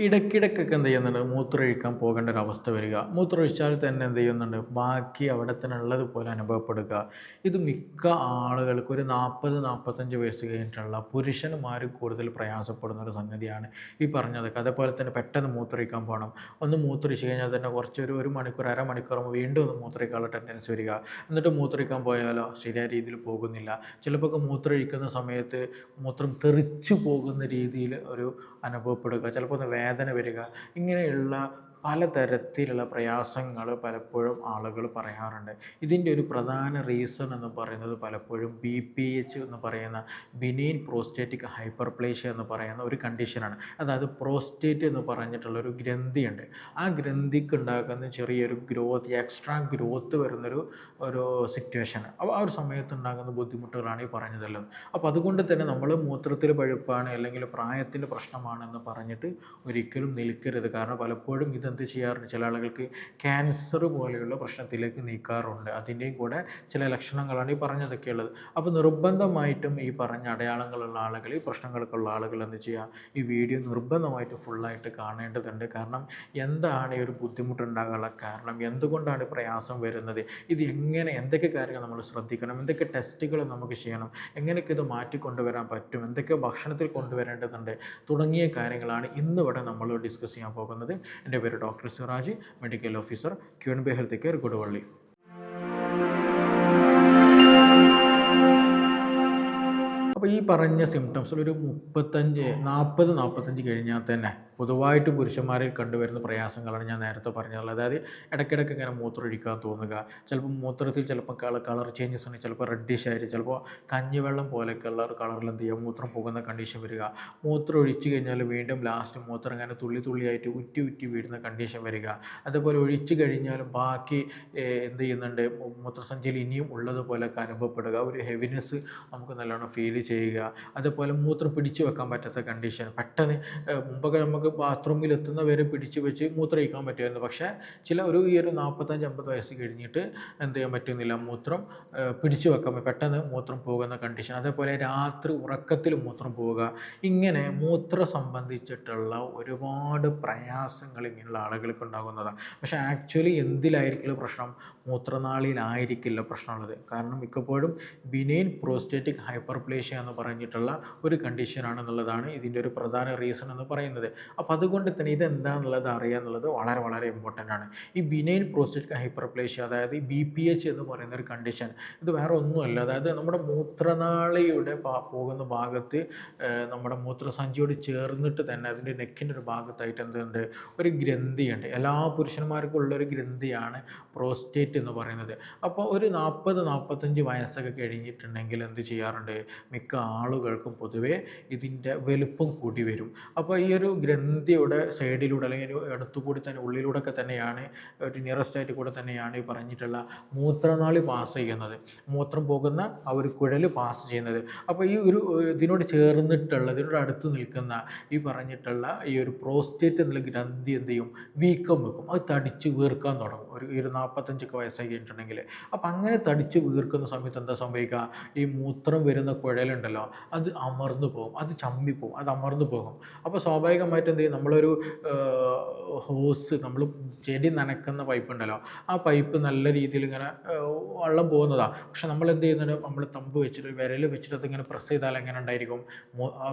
ഇടയ്ക്കിടയ്ക്കൊക്കെ എന്ത് ചെയ്യുന്നുണ്ട്? മൂത്രമൊഴിക്കാൻ പോകേണ്ട ഒരു അവസ്ഥ വരിക. മൂത്രമൊഴിച്ചാൽ തന്നെ എന്ത് ചെയ്യുന്നുണ്ട്? ബാക്കി അവിടെ തന്നെ ഉള്ളതുപോലെ അനുഭവപ്പെടുക. ഇത് മിക്ക ആളുകൾക്ക് ഒരു നാൽപ്പത് നാൽപ്പത്തഞ്ച് വയസ്സ് കഴിഞ്ഞിട്ടുള്ള പുരുഷന്മാർ കൂടുതൽ പ്രയാസപ്പെടുന്ന ഒരു സംഗതിയാണ് ഈ പറഞ്ഞതൊക്കെ. അതേപോലെ തന്നെ പെട്ടെന്ന് മൂത്രമൊഴിക്കാൻ പോകണം. ഒന്ന് മൂത്രമൊഴിച്ച് കഴിഞ്ഞാൽ തന്നെ കുറച്ച് ഒരു മണിക്കൂർ അരമണിക്കൂർ വീണ്ടും ഒന്ന് മൂത്രമൊഴിക്കാനുള്ള ടെൻഡൻസ് വരിക. എന്നിട്ട് മൂത്രമൊഴിക്കാൻ പോയാലോ? ശരിയായ രീതിയിൽ പോകുന്നില്ല. ചിലപ്പോൾ മൂത്രമൊഴിക്കുന്ന സമയത്ത് മൂത്രം തെറിച്ചു പോകുന്ന രീതിയിൽ ഒരു അനുഭവപ്പെടുക. ചിലപ്പോൾ ഒന്ന് വേദന വരിക ഇങ്ങനെയുള്ള പലതരത്തിലുള്ള പ്രയാസങ്ങൾ പലപ്പോഴും ആളുകൾ പറയാറുണ്ട്. ഇതിന്റെ ഒരു പ്രധാന റീസൺ എന്ന് പറയുന്നത് പലപ്പോഴും ബി പി എച്ച് എന്ന് പറയുന്ന ബിനീൻ പ്രോസ്റ്റേറ്റിക് ഹൈപ്പർപ്ലേഷ്യ എന്ന് പറയുന്ന ഒരു കണ്ടീഷനാണ്. അതായത് പ്രോസ്റ്റേറ്റ് എന്ന് പറഞ്ഞിട്ടുള്ള ഒരു ഗ്രന്ഥിയുണ്ട്. ആ ഗ്രന്ഥിക്ക് ഉണ്ടാക്കുന്ന ചെറിയൊരു ഗ്രോത്ത് എക്സ്ട്രാ ഗ്രോത്ത് വരുന്നൊരു ഒരു സിറ്റുവേഷൻ അപ്പോൾ ആ ഒരു സമയത്ത് ഉണ്ടാകുന്ന ബുദ്ധിമുട്ടുകളാണ് ഈ പറഞ്ഞതെല്ലാം. അപ്പോൾ അതുകൊണ്ട് തന്നെ നമ്മൾ മൂത്രത്തിൽ പഴുപ്പാണ് അല്ലെങ്കിൽ പ്രായത്തിന്റെ പ്രശ്നമാണെന്ന് പറഞ്ഞിട്ട് ഒരിക്കലും നിൽക്കരുത്. കാരണം പലപ്പോഴും ഇതെന്ത് ചെയ്യാറുണ്ട്? ചില ആളുകൾക്ക് ക്യാൻസർ പോലെയുള്ള പ്രശ്നത്തിലേക്ക് നീക്കാറുണ്ട്. അതിന്റെയും കൂടെ ചില ലക്ഷണങ്ങളാണ് ഈ പറഞ്ഞതൊക്കെ ഉള്ളത്. അപ്പോൾ നിർബന്ധമായിട്ടും ഈ പറഞ്ഞ അടയാളങ്ങളുള്ള ആളുകൾ ഈ പ്രശ്നങ്ങൾക്കുള്ള ആളുകൾ എന്ത് ചെയ്യുക? ഈ വീഡിയോ നിർബന്ധമായിട്ട് ഫുള്ളായിട്ട് കാണേണ്ടതുണ്ട്. കാരണം എന്താണ് ഈ ഒരു ബുദ്ധിമുട്ടുണ്ടാകാനുള്ള കാരണം? എന്തുകൊണ്ടാണ് പ്രയാസം വരുന്നത്? ഇത് എങ്ങനെ എന്തൊക്കെ കാര്യങ്ങൾ നമ്മൾ ശ്രദ്ധിക്കണം? എന്തൊക്കെ ടെസ്റ്റുകൾ നമുക്ക് ചെയ്യണം? എങ്ങനെയൊക്കെ ഇത് മാറ്റിക്കൊണ്ടുവരാൻ പറ്റും? എന്തൊക്കെ ഭക്ഷണത്തിൽ കൊണ്ടുവരേണ്ടതുണ്ട്? തുടങ്ങിയ കാര്യങ്ങളാണ് ഇന്നിവിടെ നമ്മൾ ഡിസ്കസ് ചെയ്യാൻ പോകുന്നത്. എന്റെ പേര് doctor Siraj medical officer Q B health care Koduvally. അപ്പോൾ ഈ പറഞ്ഞ സിംറ്റംസിൽ ഒരു മുപ്പത്തഞ്ച് നാൽപ്പത് നാൽപ്പത്തഞ്ച് കഴിഞ്ഞാൽ തന്നെ പൊതുവായിട്ട് പുരുഷന്മാരിൽ കണ്ടുവരുന്ന പ്രയാസങ്ങളാണ് ഞാൻ നേരത്തെ പറഞ്ഞത് അതായത് ഇടയ്ക്കിടയ്ക്ക് ഇങ്ങനെ മൂത്രമൊഴിക്കാൻ തോന്നുക. ചിലപ്പോൾ മൂത്രത്തിൽ ചിലപ്പോൾ കളർ കളർ ചേഞ്ചസ് ഉണ്ട്. ചിലപ്പോൾ റെഡിഷ് ആയിട്ട് ചിലപ്പോൾ കഞ്ഞിവെള്ളം പോലെയൊക്കെയുള്ള ഒരു കളറിൽ എന്ത് ചെയ്യുക മൂത്രം പോകുന്ന കണ്ടീഷൻ വരിക. മൂത്രം ഒഴിച്ചു കഴിഞ്ഞാൽ വീണ്ടും ലാസ്റ്റ് മൂത്രം ഇങ്ങനെ തുള്ളി തുള്ളിയായിട്ട് ഉറ്റി ഉറ്റി വീഴുന്ന കണ്ടീഷൻ വരിക. അതുപോലെ ഒഴിച്ചു കഴിഞ്ഞാലും ബാക്കി എന്ത് ചെയ്യുന്നുണ്ട്? മൂത്രസഞ്ചിയിൽ ഇനിയും ഉള്ളതുപോലെയൊക്കെ അനുഭവപ്പെടുക ഒരു ഹെവിനെസ് നമുക്ക് നല്ലോണം ഫീൽ ചെയ്യുക. അതുപോലെ മൂത്രം പിടിച്ചു വെക്കാൻ പറ്റാത്ത കണ്ടീഷൻ പെട്ടെന്ന് മുമ്പൊക്കെ നമുക്ക് ബാത്റൂമിൽ എത്തുന്നവരെ പിടിച്ചു വെച്ച് മൂത്രമൊഴിക്കാൻ പറ്റുമായിരുന്നു. പക്ഷേ ചില ഒരു ഈ ഒരു നാൽപ്പത്തഞ്ച് അമ്പത് വയസ്സ് കഴിഞ്ഞിട്ട് എന്ത് ചെയ്യാൻ പറ്റുന്നില്ല. മൂത്രം പിടിച്ചു വെക്കാൻ പെട്ടെന്ന് മൂത്രം പോകുന്ന കണ്ടീഷൻ അതേപോലെ രാത്രി ഉറക്കത്തിൽ മൂത്രം പോവുക. ഇങ്ങനെ മൂത്രം സംബന്ധിച്ചിട്ടുള്ള ഒരുപാട് പ്രയാസങ്ങൾ ഇങ്ങനെയുള്ള ആളുകൾക്ക് ഉണ്ടാകുന്നതാണ്. പക്ഷേ ആക്ച്വലി എന്തിലായിരിക്കില്ല പ്രശ്നം? മൂത്രനാളിയിലായിരിക്കില്ല പ്രശ്നമുള്ളത്. കാരണം മിക്കപ്പോഴും ബിനെയിൻ പ്രോസ്റ്റേറ്റിക് ഹൈപ്പർപ്ലേഷ്യ എന്ന് പറഞ്ഞിട്ടുള്ള ഒരു കണ്ടീഷനാണെന്നുള്ളതാണ് ഇതിന്റെ ഒരു പ്രധാന റീസൺ എന്ന് പറയുന്നത്. അപ്പോൾ അതുകൊണ്ട് തന്നെ ഇതെന്താണെന്നുള്ളത് അറിയാന്നുള്ളത് വളരെ വളരെ ഇമ്പോർട്ടന്റ് ആണ്. ഈ ബിനൈൻ പ്രോസ്റ്റേറ്റ് ഹൈപ്പർപ്ലേഷ്യ അതായത് ബി പി എച്ച് എന്ന് പറയുന്ന ഒരു കണ്ടീഷൻ ഇത് വേറെ ഒന്നുമല്ല. അതായത് നമ്മുടെ മൂത്രനാളിയുടെ പോകുന്ന ഭാഗത്ത് നമ്മുടെ മൂത്രസഞ്ചിയോട് ചേർന്നിട്ട് തന്നെ അതിന്റെ നെക്കിന്റെ ഒരു ഭാഗത്തായിട്ട് എന്തുണ്ട്? ഒരു ഗ്രന്ഥിയുണ്ട്. എല്ലാ പുരുഷന്മാർക്കും ഉള്ളൊരു ഗ്രന്ഥിയാണ് പ്രോസ്റ്റേറ്റ് എന്ന് പറയുന്നത്. അപ്പോൾ ഒരു നാൽപ്പത് നാൽപ്പത്തഞ്ച് വയസ്സൊക്കെ കഴിഞ്ഞിട്ടുണ്ടെങ്കിൽ എന്ത് ചെയ്യാറുണ്ട്? മിക്ക ആളുകൾക്കും പൊതുവേ ഇതിന്റെ വലുപ്പം കൂടി വരും. അപ്പോൾ ഈ ഒരു ഗ്രന്ഥിയുടെ സൈഡിലൂടെ അല്ലെങ്കിൽ അടുത്തുകൂടി തന്നെ ഉള്ളിലൂടെ ഒക്കെ തന്നെയാണ് ഒരു നിയറസ്റ്റ് ആയിട്ട് കൂടെ തന്നെയാണ് ഈ പറഞ്ഞിട്ടുള്ള മൂത്രനാളി പാസ് ചെയ്യുന്നത്. മൂത്രം പോകുന്ന ആ ഒരു കുഴൽ പാസ് ചെയ്യുന്നത്. അപ്പോൾ ഈ ഒരു ഇതിനോട് ചേർന്നിട്ടുള്ള ഇതിനോട് അടുത്ത് നിൽക്കുന്ന ഈ പറഞ്ഞിട്ടുള്ള ഈ ഒരു പ്രോസ്റ്റേറ്റ് എന്നുള്ള ഗ്രന്ഥി എന്ത് ചെയ്യും? വീക്കം വെക്കും. അത് തടിച്ച് വീർക്കാൻ തുടങ്ങും. ഒരു ഒരു നാൽപ്പത്തഞ്ചൊക്കെ വയസ്സായി കഴിഞ്ഞിട്ടുണ്ടെങ്കിൽ. അപ്പം അങ്ങനെ തടിച്ച് വീർക്കുന്ന സമയത്ത് എന്താ സംഭവിക്കുക? ഈ മൂത്രം വരുന്ന കുഴലുണ്ടല്ലോ അത് അമർന്നു പോകും അത് ചമ്മി പോകും അത് അമർന്നു പോകും. അപ്പോൾ സ്വാഭാവികമായിട്ട് എന്ത് ചെയ്യും? നമ്മളൊരു ഹോസ് നമ്മൾ ചെടി നനക്കുന്ന പൈപ്പ് ഉണ്ടല്ലോ ആ പൈപ്പ് നല്ല രീതിയിൽ ഇങ്ങനെ വെള്ളം പോകുന്നതാണ് പക്ഷെ നമ്മൾ എന്ത് ചെയ്യുന്നത് നമ്മൾ തമ്പ് വെച്ചിട്ട് വിരൽ വെച്ചിട്ട് അതിങ്ങനെ പ്രസ് ചെയ്താൽ എങ്ങനെ ഉണ്ടായിരിക്കും?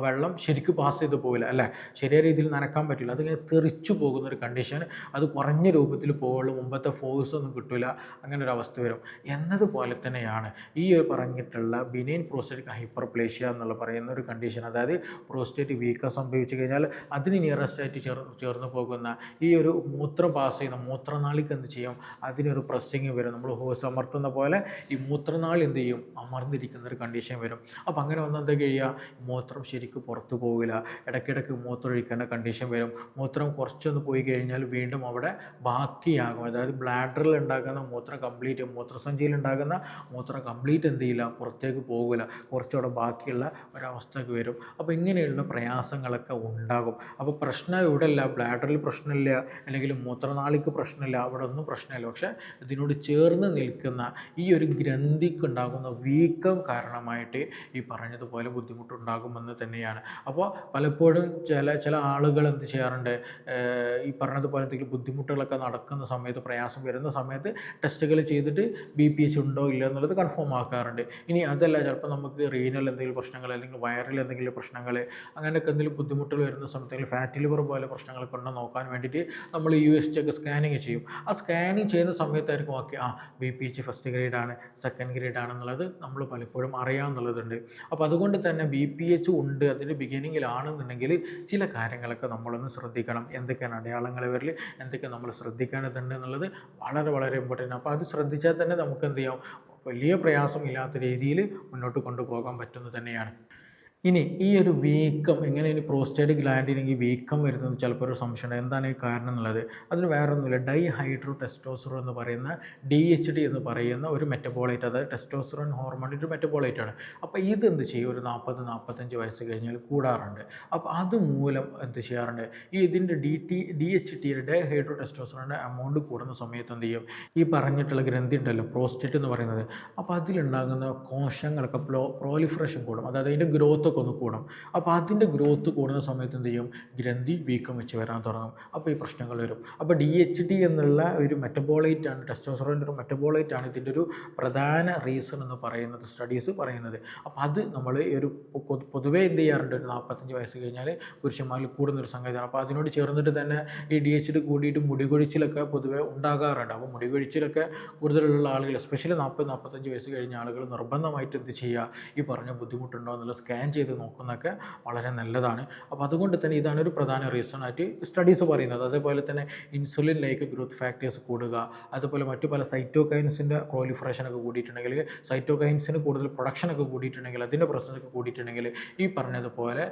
വെള്ളം ശരിക്കും പാസ് ചെയ്ത് പോവില്ല അല്ലേ? ശരിയായ രീതിയിൽ നനക്കാൻ പറ്റില്ല. അതിങ്ങനെ തെറിച്ചു പോകുന്ന ഒരു കണ്ടീഷൻ അത് കുറഞ്ഞ രൂപത്തിൽ പോകുള്ളൂ മുമ്പത്തെ ഫോഴ്സ് ഒന്നും കിട്ടില്ല അങ്ങനെ ഒരു അവസ്ഥ വരും. എന്നതുപോലെ തന്നെയാണ് ഈ പറഞ്ഞിട്ടുള്ള ബിനൈൻ പ്രോസ്റ്റേറ്റിക് ഹൈപ്പർപ്ലേഷ്യ എന്നുള്ള പറയുന്ന ഒരു കണ്ടീഷൻ അതായത് പ്രോസ്റ്റേറ്റ് വീക്കം സംഭവിച്ചു കഴിഞ്ഞാൽ അതിന് നിയറസ്റ്റ് ആയിട്ട് ചേർ ചേർന്ന് പോകുന്ന ഈ ഒരു മൂത്രം പാസ് ചെയ്യുന്ന മൂത്രനാളിക്ക് എന്ത് ചെയ്യും? അതിനൊരു പ്രസ്സിങ് വരും. നമ്മൾ ഹോസ് അമർത്തുന്ന പോലെ ഈ മൂത്രനാളി എന്ത് ചെയ്യും? അമർന്നിരിക്കുന്ന ഒരു കണ്ടീഷൻ വരും. അപ്പോൾ അങ്ങനെ വന്നാൽ എന്താ കഴിയുക മൂത്രം ശരിക്കും പുറത്തു പോകില്ല. ഇടയ്ക്കിടയ്ക്ക് മൂത്രം ഒഴിക്കേണ്ട കണ്ടീഷൻ വരും. മൂത്രം കുറച്ചൊന്ന് പോയി കഴിഞ്ഞാൽ വീണ്ടും അവിടെ ബാക്കിയാകും. അതായത് ബ്ലാഡറിൽ ഉണ്ടാകുന്ന മൂത്രം കംപ്ലീറ്റ് മൂത്രസഞ്ചിയിൽ ഉണ്ടാകുന്ന മൂത്രം കംപ്ലീറ്റ് എന്ത് ചെയ്യില്ല? പുറത്തേക്ക് പോകില്ല. കുറച്ചവിടെ ബാക്കിയുള്ള ഒരവസ്ഥയൊക്കെ വരും. അപ്പോൾ ഇങ്ങനെയുള്ള പ്രയാസങ്ങളൊക്കെ ഉണ്ടാകും. അപ്പോൾ പ്രശ്നം ഇവിടെയല്ല. ബ്ലാഡറിൽ പ്രശ്നമില്ല. അല്ലെങ്കിൽ മൂത്രനാളിക്ക് പ്രശ്നമില്ല. അവിടെ ഒന്നും പ്രശ്നമില്ല. പക്ഷേ ഇതിനോട് ചേർന്ന് നിൽക്കുന്ന ഈ ഒരു ഗ്രന്ഥിക്ക് ഉണ്ടാകുന്ന വീക്കം കാരണമായിട്ട് ഈ പറഞ്ഞതുപോലെ ബുദ്ധിമുട്ടുണ്ടാകുമെന്ന് തന്നെയാണ്. അപ്പോൾ പലപ്പോഴും ചില ചില ആളുകൾ എന്ത് ചെയ്യാറുണ്ട്? ഈ പറഞ്ഞതുപോലെ എന്തെങ്കിലും ബുദ്ധിമുട്ടുകളൊക്കെ നടക്കുന്ന സമയത്ത് പ്രയാസം വരുന്ന സമയത്ത് ടെസ്റ്റുകൾ ചെയ്തിട്ട് ബി പി എച്ച് ഉണ്ടോ ഇല്ല എന്നുള്ളത് കൺഫേം ആക്കാറുണ്ട്. ഇനി അതല്ല. ചിലപ്പോൾ നമുക്ക് റീനൽ എന്തെങ്കിലും പ്രശ്നങ്ങൾ അല്ലെങ്കിൽ വയറിൽ എന്തെങ്കിലും പ്രശ്നങ്ങൾ അങ്ങനെയൊക്കെ എന്തെങ്കിലും ബുദ്ധിമുട്ടുകൾ വരുന്ന സമയത്ത് ഫാറ്റ് ലിവർ പോലെ പ്രശ്നങ്ങളൊക്കെ ഉണ്ടോ നോക്കാൻ വേണ്ടിയിട്ട് നമ്മൾ യു എസ് ചെക്ക് സ്കാനിങ് ചെയ്യും. ആ സ്കാനിങ് ചെയ്യുന്ന സമയത്തായിരിക്കും ഓക്കെ ആ B P H first grade ആണ് സെക്കൻഡ് ഗ്രേഡ് ആണെന്നുള്ളത് നമ്മൾ പലപ്പോഴും അറിയാമെന്നുള്ളതുണ്ട് അപ്പോൾ അതുകൊണ്ട് തന്നെ ബി പി എച്ച് ഉണ്ട് അതിന്റെ ബിഗിനിങ്ങിലാണെന്നുണ്ടെങ്കിൽ ചില കാര്യങ്ങളൊക്കെ നമ്മളൊന്ന് ശ്രദ്ധിക്കണം. എന്തൊക്കെയാണ് അടയാളങ്ങൾ വരിൽ എന്തൊക്കെ നമ്മൾ ശ്രദ്ധിക്കേണ്ടതുണ്ട് എന്നുള്ളത് വളരെ വളരെ ഇമ്പോർട്ടന്റ് അപ്പോൾ അത് ശ്രദ്ധിച്ചാൽ തന്നെ നമുക്ക് എന്ത് ചെയ്യാം? വലിയ പ്രയാസമില്ലാത്ത രീതിയിൽ മുന്നോട്ട് കൊണ്ടുപോകാൻ പറ്റുന്നത് തന്നെയാണ്. ഇനി ഈ ഒരു വീക്കം എങ്ങനെ ഇനി പ്രോസ്റ്റേറ്റ് ഗ്ലാൻഡിനെങ്കിൽ വീക്കം വരുന്നത് ചിലപ്പോൾ ഒരു സംശയമുണ്ട്. എന്താണ് ഈ കാരണം എന്നുള്ളത്? അതിന് വേറൊന്നുമില്ല. ഡൈ ഹൈഡ്രോ ടെസ്റ്റോസ്റോൺ എന്ന് പറയുന്ന ഡി എച്ച് ഡി എന്ന് പറയുന്ന ഒരു മെറ്റബോളൈറ്റ് അതായത് ടെസ്റ്റോസ്റ്ററോൺ ഹോർമോണിന്റെ ഒരു മെറ്റബോളൈറ്റ് ആണ്. അപ്പോൾ ഇത് എന്ത് ചെയ്യും? ഒരു നാൽപ്പത് നാൽപ്പത്തഞ്ച് വയസ്സ് കഴിഞ്ഞാൽ കൂടാറുണ്ട്. അപ്പോൾ അത് മൂലം എന്ത് ചെയ്യാറുണ്ട്? ഈ ഇതിന്റെ ഡി ടി ഡി എച്ച് ടിയുടെ ഡൈ ഹൈഡ്രോ ടെസ്റ്റോസ്റ്ററോണിന്റെ എമൗണ്ട് കൂടുന്ന സമയത്ത് എന്ത് ചെയ്യും? ഈ പറഞ്ഞിട്ടുള്ള ഗ്രന്ഥി ഉണ്ടല്ലോ പ്രോസ്റ്റേറ്റ് എന്ന് പറയുന്നത്. അപ്പോൾ അതിലുണ്ടാകുന്ന കോശങ്ങളൊക്കെ പ്രോ പ്രോലിഫറേഷൻ കൂടും. അതായത് അതിന്റെ ഗ്രോത്ത് ഒക്കെ ഒന്ന് കൂടും അപ്പോൾ അതിന്റെ ഗ്രോത്ത് കൂടുന്ന സമയത്ത് എന്ത് ചെയ്യും? ഗ്രന്ഥി വീക്കം വെച്ച് വരാൻ തുടങ്ങും. അപ്പോൾ ഈ പ്രശ്നങ്ങൾ വരും. അപ്പോൾ ഡി എച്ച് ഡി എന്നുള്ള ഒരു മെറ്റബോളൈറ്റ് ആണ് ടെസ്റ്റോസ്റ്ററോന്റെ ഒരു മെറ്റബോളൈറ്റ് ആണ് ഇതിന്റെ ഒരു പ്രധാന റീസൺ എന്ന് പറയുന്നത് സ്റ്റഡീസ് പറയുന്നത്. അപ്പോൾ അത് നമ്മൾ ഈ ഒരു പൊതുവേ എന്ത് ചെയ്യാറുണ്ട്? ഒരു നാൽപ്പത്തഞ്ച് വയസ്സ് കഴിഞ്ഞാൽ പുരുഷന്മാരിൽ കൂടുന്നൊരു സംഗതിയാണ്. അപ്പോൾ അതിനോട് ചേർന്നിട്ട് തന്നെ ഈ ഡി എച്ച് ഡി കൂടിയിട്ട് മുടികൊഴിച്ചിലൊക്കെ പൊതുവേ ഉണ്ടാകാറുണ്ട്. അപ്പോൾ മുടികൊഴിച്ചിലൊക്കെ കൂടുതലുള്ള ആളുകൾ എസ്പെഷ്യലി നാൽപ്പത് നാൽപ്പത്തഞ്ച് വയസ്സ് കഴിഞ്ഞ ആളുകൾ നിർബന്ധമായിട്ട് എന്ത് ചെയ്യുക? ഈ പറഞ്ഞ ബുദ്ധിമുട്ടുണ്ടോ എന്നുള്ള സ്കാൻ ചെയ്ത് നോക്കുന്നതൊക്കെ വളരെ നല്ലതാണ്. അപ്പോൾ അതുകൊണ്ട് തന്നെ ഇതാണ് ഒരു പ്രധാന റീസൺ ആയിട്ട് സ്റ്റഡീസ് പറയുന്നത്. അതേപോലെ തന്നെ ഇൻസുലിൻ ലൈക്ക് ഗ്രോത്ത് ഫാക്ടേഴ്സ് കൂടുക. അതുപോലെ മറ്റു പല സൈറ്റോകൈൻസിന്റെ ക്വാളിഫറേഷനൊക്കെ കൂടിയിട്ടുണ്ടെങ്കിൽ സൈറ്റോകൈൻസിന് കൂടുതൽ പ്രൊഡക്ഷനൊക്കെ കൂടിയിട്ടുണ്ടെങ്കിൽ അതിന്റെ പ്രശ്നമൊക്കെ കൂടിയിട്ടുണ്ടെങ്കിൽ ഈ പറഞ്ഞതുപോലെ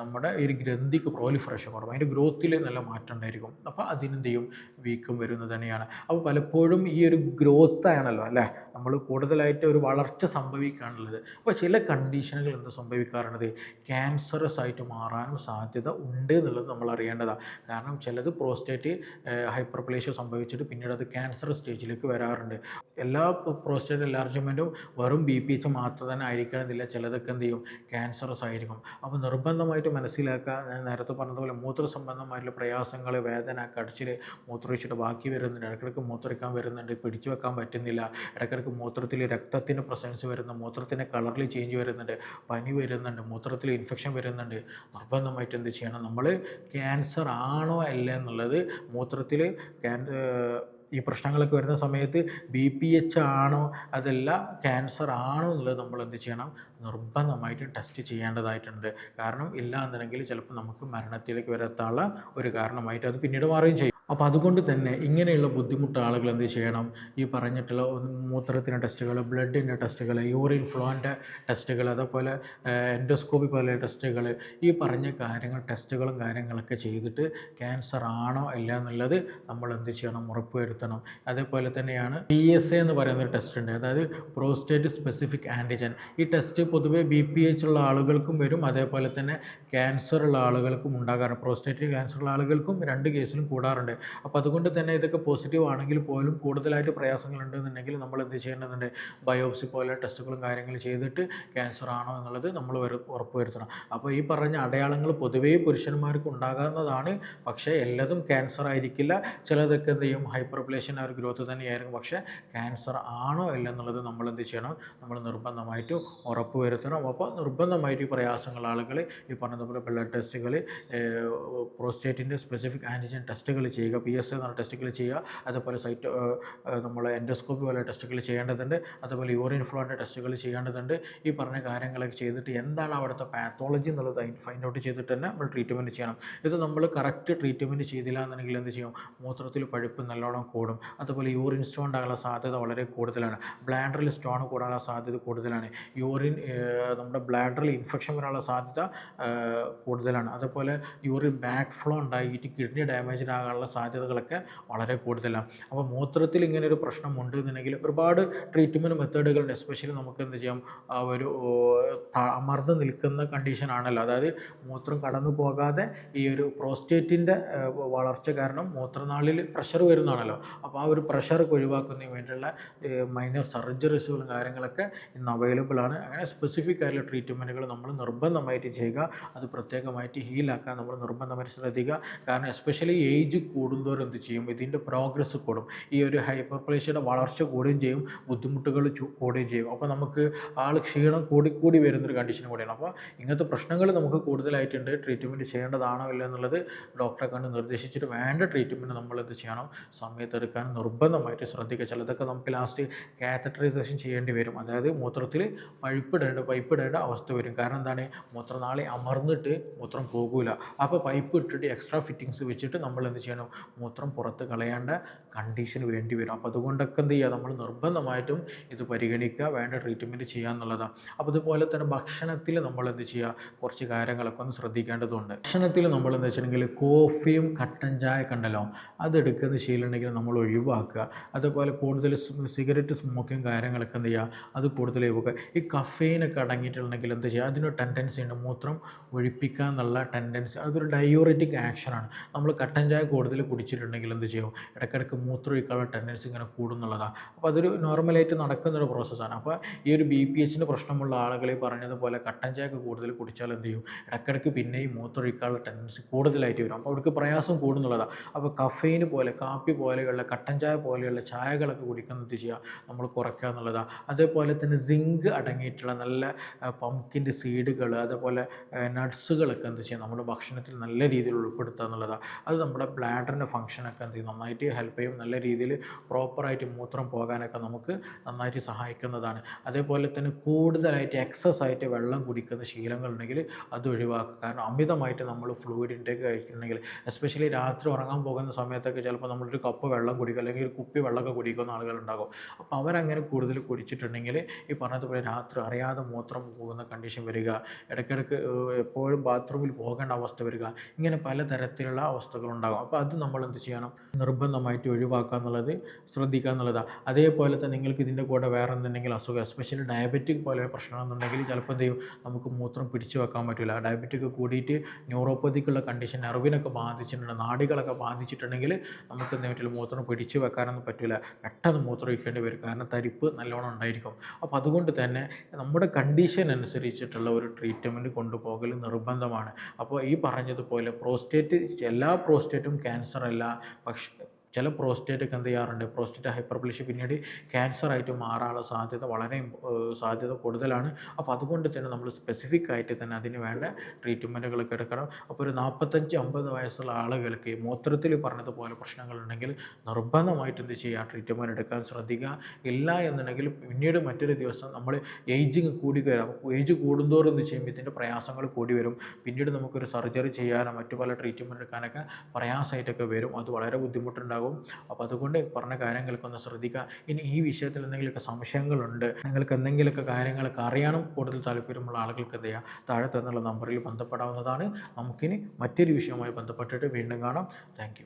നമ്മുടെ ഒരു ഗ്രന്ഥിക്ക് പ്രോലിഫറേഷൻ കുറവ് അതിന്റെ ഗ്രോത്തിൽ നല്ല മാറ്റം ഉണ്ടായിരിക്കും. അപ്പോൾ അതിനെന്ത് ചെയ്യും? വീക്കം വരുന്നത് തന്നെയാണ്. അപ്പോൾ പലപ്പോഴും ഈ ഒരു ഗ്രോത്ത് ആണല്ലോ അല്ലേ? നമ്മൾ കൂടുതലായിട്ട് ഒരു വളർച്ച സംഭവിക്കുകയാണുള്ളത്. അപ്പോൾ ചില കണ്ടീഷനുകൾ എന്ത് സംഭവിക്കാറുണ്ട്. ക്യാൻസറസ് ആയിട്ട് മാറാനും സാധ്യത ഉണ്ട് എന്നുള്ളത് നമ്മൾ അറിയേണ്ടതാണ്. കാരണം ചിലത് പ്രോസ്റ്റേറ്റ് ഹൈപ്പർപ്ലേഷ്യ സംഭവിച്ചിട്ട് പിന്നീട് അത് ക്യാൻസർ സ്റ്റേജിലേക്ക് വരാറുണ്ട്. എല്ലാ പ്രോസ്റ്റേറ്റ് എൻലാർജ്മെന്റും വെറും ബി പി എച്ച് മാത്രം തന്നെ ആയിരിക്കണമെന്നില്ല. ചിലതൊക്കെ എന്ത് ചെയ്യും? ക്യാൻസറസ് ആയിരിക്കും. അപ്പോൾ നിർബന്ധമായിട്ട് മനസ്സിലാക്കുക ഞാൻ നേരത്തെ പറഞ്ഞതുപോലെ മൂത്ര സംബന്ധമായിട്ടുള്ള പ്രയാസങ്ങൾ വേദന കടച്ചിൽ മൂത്രമൊഴിച്ചിട്ട് ബാക്കി വരുന്നുണ്ട്. ഇടയ്ക്കിടയ്ക്ക് മൂത്രമൊഴിക്കാൻ വരുന്നുണ്ട്. പിടിച്ചു വെക്കാൻ പറ്റുന്നില്ല. ഇടയ്ക്കിടയ്ക്ക് മൂത്രത്തിൽ രക്തത്തിന്റെ പ്രസൻസ് വരുന്നു. മൂത്രത്തിന്റെ കളറിൽ ചേഞ്ച് വരുന്നുണ്ട്. പനി വരുന്നുണ്ട് മൂത്രത്തിൽ ഇൻഫെക്ഷൻ വരുന്നുണ്ട് നിർബന്ധമായിട്ട് എന്ത് ചെയ്യണം? നമ്മൾ ക്യാൻസർ ആണോ അല്ല എന്നുള്ളത് മൂത്രത്തിൽ ക്യാൻ ഈ പ്രശ്നങ്ങളൊക്കെ വരുന്ന സമയത്ത് ബി പി എച്ച് ആണോ അതല്ല ക്യാൻസർ ആണോ എന്നുള്ളത് നമ്മൾ എന്ത് ചെയ്യണം? നിർബന്ധമായിട്ട് ടെസ്റ്റ് ചെയ്യേണ്ടതായിട്ടുണ്ട്. കാരണം ഇല്ല എന്നുണ്ടെങ്കിൽ ചിലപ്പോൾ നമുക്ക് മരണത്തിലേക്ക് വരത്താനുള്ള ഒരു കാരണമായിട്ട് അത് പിന്നീട് മാറുകയും ചെയ്യും. അപ്പോൾ അതുകൊണ്ട് തന്നെ ഇങ്ങനെയുള്ള ബുദ്ധിമുട്ട് ആളുകൾ എന്ത് ചെയ്യണം? ഈ പറഞ്ഞിട്ടുള്ള മൂത്രത്തിന്റെ ടെസ്റ്റുകൾ ബ്ലഡിന്റെ ടെസ്റ്റുകൾ യൂറിൻ ഫ്ലോന്റെ ടെസ്റ്റുകൾ അതേപോലെ എൻഡോസ്കോപ്പി പോലെ ടെസ്റ്റുകൾ ഈ പറഞ്ഞ കാര്യങ്ങൾ ടെസ്റ്റുകളും കാര്യങ്ങളൊക്കെ ചെയ്തിട്ട് ക്യാൻസർ ആണോ അല്ല എന്നുള്ളത് നമ്മൾ എന്ത് ചെയ്യണം? ഉറപ്പുവരുത്തണം. അതേപോലെ തന്നെയാണ് പി എസ് എ എന്ന് പറയുന്ന ഒരു ടെസ്റ്റ് ഉണ്ട്. അതായത് പ്രോസ്റ്റേറ്റ് സ്പെസിഫിക് ആന്റിജൻ. ഈ ടെസ്റ്റ് പൊതുവേ ബി പി എച്ച് ഉള്ള ആളുകൾക്കും വരും. അതേപോലെ തന്നെ ക്യാൻസർ ഉള്ള ആളുകൾക്കും ഉണ്ടാകാറുണ്ട്. പ്രോസ്റ്റേറ്റ് ക്യാൻസർ ഉള്ള ആളുകൾക്കും രണ്ട് കേസിലും കൂടാറുണ്ട്. അപ്പോൾ അതുകൊണ്ട് തന്നെ ഇതൊക്കെ പോസിറ്റീവ് ആണെങ്കിൽ പോലും കൂടുതലായിട്ട് പ്രയാസങ്ങളുണ്ടെന്നുണ്ടെങ്കിൽ നമ്മൾ എന്ത് ചെയ്യേണ്ടതുണ്ട്? ബയോപ്സി പോലെ ടെസ്റ്റുകളും കാര്യങ്ങളും ചെയ്തിട്ട് ക്യാൻസർ ആണോ എന്നുള്ളത് നമ്മൾ വരു ഉറപ്പുവരുത്തണം അപ്പോൾ ഈ പറഞ്ഞ അടയാളങ്ങൾ പൊതുവേ പുരുഷന്മാർക്ക് ഉണ്ടാകാവുന്നതാണ്. പക്ഷേ എല്ലാതും ക്യാൻസർ ആയിരിക്കില്ല. ചിലതൊക്കെ എന്ത് ചെയ്യും? ഹൈപ്പർപ്ലേഷൻ ആ ഒരു ഗ്രോത്ത് തന്നെയായിരിക്കും. പക്ഷേ ക്യാൻസർ ആണോ അല്ല എന്നുള്ളത് നമ്മൾ എന്ത് ചെയ്യണം? നമ്മൾ നിർബന്ധമായിട്ട് ഉറപ്പ് വരുത്തണം. അപ്പോൾ നിർബന്ധമായിട്ട് ഈ പ്രയാസങ്ങൾ ആളുകൾ ഈ പറഞ്ഞതുപോലെ ബ്ലഡ് ടെസ്റ്റുകൾ പ്രോസ്റ്റേറ്റിന്റെ സ്പെസിഫിക് ആന്റിജൻ ടെസ്റ്റുകൾ ചെയ്യുക പി എസ് എന്ന ടെസ്റ്റുകൾ ചെയ്യുക അതുപോലെ സൈറ്റ് നമ്മൾ എൻഡോസ്കോപ്പി പോലെ ടെസ്റ്റുകൾ ചെയ്യേണ്ടതുണ്ട് അതുപോലെ യൂറിൻ ഫ്ലോന്റെ ടെസ്റ്റുകൾ ചെയ്യേണ്ടതുണ്ട്. ഈ പറഞ്ഞ കാര്യങ്ങളൊക്കെ ചെയ്തിട്ട് എന്താണ് അവിടുത്തെ പാത്തോളജി എന്നുള്ളത് ഫൈൻഡ് ഔട്ട് ചെയ്തിട്ട് തന്നെ നമ്മൾ ട്രീറ്റ്മെന്റ് ചെയ്യണം. ഇത് നമ്മൾ കറക്റ്റ് ട്രീറ്റ്മെന്റ് ചെയ്തില്ല എന്നുണ്ടെങ്കിൽ എന്ത് ചെയ്യും? മൂത്രത്തിൽ പഴുപ്പ് നല്ലോണം കൂടും. അതുപോലെ യൂറിൻ സ്റ്റോൺ ഉണ്ടാകാനുള്ള സാധ്യത വളരെ കൂടുതലാണ്. ബ്ലാഡറിൽ സ്റ്റോൺ കൂടാനുള്ള സാധ്യത കൂടുതലാണ്. യൂറിൻ നമ്മുടെ ബ്ലാഡറിൽ ഇൻഫെക്ഷൻ വരാനുള്ള സാധ്യത കൂടുതലാണ്. അതുപോലെ യൂറിൻ ബാക്ക് ഫ്ലോ ഉണ്ടായിട്ട് കിഡ്നി ഡാമേജ് ആകാനുള്ള സാധ്യതകളൊക്കെ വളരെ കൂടുതലാണ്. അപ്പോൾ മൂത്രത്തിൽ ഇങ്ങനെ ഒരു പ്രശ്നമുണ്ട് എന്നുണ്ടെങ്കിൽ ഒരുപാട് ട്രീറ്റ്മെന്റ് മെത്തേഡുകളുണ്ട് എസ്പെഷ്യലി നമുക്ക് എന്ത് ചെയ്യാം? ഒരു അമർന്ന് നിൽക്കുന്ന കണ്ടീഷൻ ആണല്ലോ. അതായത് മൂത്രം കടന്നു പോകാതെ ഈ ഒരു പ്രോസ്റ്റേറ്റിന്റെ വളർച്ച കാരണം മൂത്രനാളിൽ പ്രഷർ വരുന്നതാണല്ലോ. അപ്പോൾ ആ ഒരു പ്രഷർ ഒഴിവാക്കുന്നതിന് വേണ്ടിയുള്ള മൈനർ സർജറീസുകളും കാര്യങ്ങളൊക്കെ ഇന്ന് അവൈലബിൾ ആണ്. അങ്ങനെ സ്പെസിഫിക് ആയിട്ടുള്ള ട്രീറ്റ്മെന്റുകൾ നമ്മൾ നിർബന്ധമായിട്ട് ചെയ്യുക. അത് പ്രത്യേകമായിട്ട് ഹീലാക്കാൻ നമ്മൾ നിർബന്ധമായിട്ട് ശ്രദ്ധിക്കുക. കാരണം എസ്പെഷ്യലി ഏജ് കൂടുന്തോറും എന്ത് ചെയ്യും? ഇതിന്റെ പ്രോഗ്രസ് കൂടും. ഈ ഒരു ഹൈപ്പർ പ്ലേഷ്യയുടെ വളർച്ച കൂടുകയും ചെയ്യും. ബുദ്ധിമുട്ടുകൾ കൂടുകയും ചെയ്യും. അപ്പോൾ നമുക്ക് ആൾ ക്ഷീണം കൂടിക്കൂടി വരുന്നൊരു കണ്ടീഷൻ കൂടിയാണ്. അപ്പോൾ ഇങ്ങനത്തെ പ്രശ്നങ്ങൾ നമുക്ക് കൂടുതലായിട്ടുണ്ട്. ട്രീറ്റ്മെന്റ് ചെയ്യേണ്ടതാണോ ഇല്ല എന്നുള്ളത് ഡോക്ടറെ കണ്ട് നിർദ്ദേശിച്ചിട്ട് വേണ്ട ട്രീറ്റ്മെന്റ് നമ്മൾ എന്ത് ചെയ്യണം? സമയത്തെടുക്കാൻ നിർബന്ധമായിട്ട് ശ്രദ്ധിക്കുക. ചിലതൊക്കെ നമുക്ക് ലാസ്റ്റ് കാത്തറ്ററൈസേഷൻ ചെയ്യേണ്ടി വരും. അതായത് മൂത്രത്തിൽ പൈപ്പിടേണ്ട പൈപ്പിടേണ്ട അവസ്ഥ വരും. കാരണം എന്താണ്? മൂത്രനാളി അമർന്നിട്ട് മൂത്രം പോകൂല. അപ്പോൾ പൈപ്പ് ഇട്ടിട്ട് എക്സ്ട്രാ ഫിറ്റിങ്സ് വെച്ചിട്ട് നമ്മൾ എന്ത് ചെയ്യണം? മൂത്രം പുറത്ത് കളയേണ്ട കണ്ടീഷന് വേണ്ടി വരും. അപ്പോൾ അതുകൊണ്ടൊക്കെ എന്ത് ചെയ്യുക? നമ്മൾ നിർബന്ധമായിട്ടും ഇത് പരിഗണിക്കുക വേണ്ട ട്രീറ്റ്മെന്റ് ചെയ്യുക എന്നുള്ളതാണ് അപ്പോൾ അതുപോലെ തന്നെ ഭക്ഷണത്തിൽ നമ്മൾ എന്ത് ചെയ്യുക? കുറച്ച് കാര്യങ്ങളൊക്കെ ഒന്ന് ശ്രദ്ധിക്കേണ്ടതുണ്ട്. ഭക്ഷണത്തിൽ നമ്മൾ എന്ന് വെച്ചിട്ടുണ്ടെങ്കിൽ കോഫിയും കട്ടൻ ചായ കണ്ടല്ലോ അതെടുക്കുന്ന ശീലമുണ്ടെങ്കിൽ നമ്മൾ ഒഴിവാക്കുക. അതുപോലെ കൂടുതൽ സിഗരറ്റ് സ്മോക്കിങ് കാര്യങ്ങളൊക്കെ എന്ത് ചെയ്യുക? അത് കൂടുതൽ ഒഴിവാക്കുക. ഈ കഫെയിനൊക്കെ അടങ്ങിയിട്ടുണ്ടെങ്കിൽ എന്ത് ചെയ്യുക? അതിനൊരു ടെൻഡൻസി ഉണ്ട്. മൂത്രം ഒഴിപ്പിക്കുക എന്നുള്ള ടെൻഡൻസി അതൊരു ഡയോറിറ്റിക് ആക്ഷനാണ് നമ്മൾ കട്ടൻ ചായ കൂടുതൽ കുടിച്ചിട്ടുണ്ടെങ്കിൽ എന്ത് ചെയ്യും? ഇടയ്ക്കിടയ്ക്ക് മൂത്രം ഒഴിക്കാനുള്ള ടെൻഡൻസി ഇങ്ങനെ കൂടുന്നുള്ളതാണ് അപ്പോൾ അതൊരു നോർമലായിട്ട് നടക്കുന്നൊരു പ്രോസസ്സാണ് അപ്പോൾ ഈ ഒരു ബി പി എച്ചിന്റെ പ്രശ്നമുള്ള ആളുകളെ പറഞ്ഞതുപോലെ കട്ടൻ ചായ ഒക്കെ കൂടുതൽ കുടിച്ചാൽ എന്ത് ചെയ്യും? ഇടയ്ക്കിടയ്ക്ക് പിന്നെയും മൂത്രം ഒഴിക്കാനുള്ള ടെൻഡൻസി കൂടുതലായിട്ട് വരും. അപ്പോൾ അവർക്ക് പ്രയാസം കൂടുന്നുള്ളതാണ് അപ്പോൾ കഫൈന് പോലെ കാപ്പി പോലെയുള്ള കട്ടൻ ചായ പോലെയുള്ള ചായകളൊക്കെ കുടിക്കുന്നത് ചെയ്യുക? നമ്മൾ കുറയ്ക്കുക എന്നുള്ളതാണ് അതേപോലെ തന്നെ സിങ്ക് അടങ്ങിയിട്ടുള്ള നല്ല പംകിന്റെ സീഡുകൾ അതേപോലെ നട്ട്സുകളൊക്കെ എന്ത് ചെയ്യുക? നമ്മുടെ ഭക്ഷണത്തിൽ നല്ല രീതിയിൽ ഉൾപ്പെടുത്തുക എന്നുള്ളതാണ് അത് നമ്മുടെ ബ്ലാഡറിന്റെ ഫങ്ഷനൊക്കെ എന്ത് ചെയ്യും? നന്നായിട്ട് ഹെൽപ്പ് ചെയ്യും. നല്ല രീതിയിൽ പ്രോപ്പറായിട്ട് മൂത്രം പോകാനൊക്കെ നമുക്ക് നന്നായിട്ട് സഹായിക്കുന്നതാണ്. അതേപോലെ തന്നെ കൂടുതലായിട്ട് എക്സസ് ആയിട്ട് വെള്ളം കുടിക്കുന്ന ശീലങ്ങളുണ്ടെങ്കിൽ അത് ഒഴിവാക്കുക. കാരണം അമിതമായിട്ട് നമ്മൾ ഫ്ലൂയിഡ് ഇൻടേക്ക് കഴിക്കുന്നുണ്ടെങ്കിൽ എസ്പെഷ്യലി രാത്രി ഉറങ്ങാൻ പോകുന്ന സമയത്തൊക്കെ ചിലപ്പോൾ നമ്മളൊരു കപ്പ് വെള്ളം കുടിക്കുക അല്ലെങ്കിൽ ഒരു കുപ്പി വെള്ളമൊക്കെ കുടിക്കുന്ന ആളുകളുണ്ടാകും. അപ്പോൾ അവരങ്ങനെ കൂടുതൽ കുടിച്ചിട്ടുണ്ടെങ്കിൽ ഈ പറഞ്ഞതുപോലെ രാത്രി അറിയാതെ മൂത്രം പോകുന്ന കണ്ടീഷൻ വരിക ഇടയ്ക്കിടയ്ക്ക് എപ്പോഴും ബാത്റൂമിൽ പോകേണ്ട അവസ്ഥ വരിക ഇങ്ങനെ പലതരത്തിലുള്ള അവസ്ഥകളുണ്ടാകും. അപ്പോൾ അത് നമ്മൾ എന്ത് ചെയ്യണം നിർബന്ധമായിട്ട് ഒഴിവാക്കുക എന്നുള്ളത് ശ്രദ്ധിക്കുക എന്നുള്ളതാണ് അതേപോലെ തന്നെ നിങ്ങൾക്ക് ഇതിന്റെ കൂടെ വേറെ എന്തെങ്കിലും അസുഖം എസ്പെഷ്യലി ഡയബറ്റിക് പോലെ പ്രശ്നമാണെന്നുണ്ടെങ്കിൽ ചിലപ്പോൾ എന്ത് ചെയ്യും? നമുക്ക് മൂത്രം പിടിച്ചു വെക്കാൻ പറ്റില്ല ഡയബറ്റിക് കൂടിയിട്ട് ന്യൂറോപ്പതിക്കുള്ള കണ്ടീഷൻ നെർവിനൊക്കെ ബാധിച്ചിട്ടുണ്ട് നാടികളൊക്കെ ബാധിച്ചിട്ടുണ്ടെങ്കിൽ നമുക്ക് എന്ത് പറ്റില്ല മൂത്രം പിടിച്ചു വെക്കാനൊന്നും പറ്റില്ല പെട്ടെന്ന് മൂത്രം ഒഴിക്കേണ്ടി വരും. കാരണം തരിപ്പ് നല്ലോണം ഉണ്ടായിരിക്കും. അപ്പോൾ അതുകൊണ്ട് തന്നെ നമ്മുടെ കണ്ടീഷൻ അനുസരിച്ചിട്ടുള്ള ഒരു ട്രീറ്റ്മെന്റ് കൊണ്ടുപോകൽ നിർബന്ധമാണ്. അപ്പോൾ ഈ പറഞ്ഞതുപോലെ പ്രോസ്റ്റേറ്റ് എല്ലാ പ്രോസ്റ്റേറ്റും ക്യാൻസർ അല്ല പക്ഷേ ചില പ്രോസ്റ്റേറ്റ് ഒക്കെ എന്ത് ചെയ്യാറുണ്ട്? പ്രോസ്റ്റേറ്റ് ഹൈപ്പർപ്ലേഷ്യ പിന്നീട് ക്യാൻസർ ആയിട്ട് മാറാനുള്ള സാധ്യത വളരെ സാധ്യത കൂടുതലാണ്. അപ്പോൾ അതുകൊണ്ട് തന്നെ നമ്മൾ സ്പെസിഫിക് ആയിട്ട് തന്നെ അതിന് വേണ്ട ട്രീറ്റ്മെന്റുകളൊക്കെ എടുക്കണം. അപ്പോൾ ഒരു നാൽപ്പത്തഞ്ച് അമ്പത് വയസ്സുള്ള ആളുകൾക്ക് മൂത്രത്തിൽ പറഞ്ഞതുപോലെ പ്രശ്നങ്ങളുണ്ടെങ്കിൽ നിർബന്ധമായിട്ട് എന്ത് ചെയ്യുക? ട്രീറ്റ്മെന്റ് എടുക്കാൻ ശ്രദ്ധിക്കുക. ഇല്ല എന്നുണ്ടെങ്കിൽ പിന്നീട് മറ്റൊരു ദിവസം നമ്മൾ ഏജിങ് കൂടി വരാം. ഏജ് കൂടുന്തോറും എന്ത് ചെയ്യുമ്പോൾ ഇതിന്റെ പ്രയാസങ്ങൾ കൂടി വരും. പിന്നീട് നമുക്കൊരു സർജറി ചെയ്യാനോ മറ്റു പല ട്രീറ്റ്മെന്റ് എടുക്കാനൊക്കെ പ്രയാസമായിട്ടൊക്കെ വരും. അത് വളരെ ബുദ്ധിമുട്ടുണ്ടാകും. അപ്പോൾ അതുകൊണ്ട് പറഞ്ഞ കാര്യങ്ങൾക്കൊന്ന് ശ്രദ്ധിക്കുക. ഇനി ഈ വിഷയത്തിൽ എന്തെങ്കിലുമൊക്കെ സംശയങ്ങളുണ്ട് നിങ്ങൾക്ക് എന്തെങ്കിലുമൊക്കെ കാര്യങ്ങളൊക്കെ അറിയാനും കൂടുതൽ താല്പര്യമുള്ള ആളുകൾക്ക് എന്ത് ചെയ്യാം താഴെ തന്നുള്ള നമ്പറിൽ ബന്ധപ്പെടാവുന്നതാണ്. നമുക്കിനി മറ്റൊരു വിഷയവുമായി ബന്ധപ്പെട്ടിട്ട് വീണ്ടും കാണാം. താങ്ക്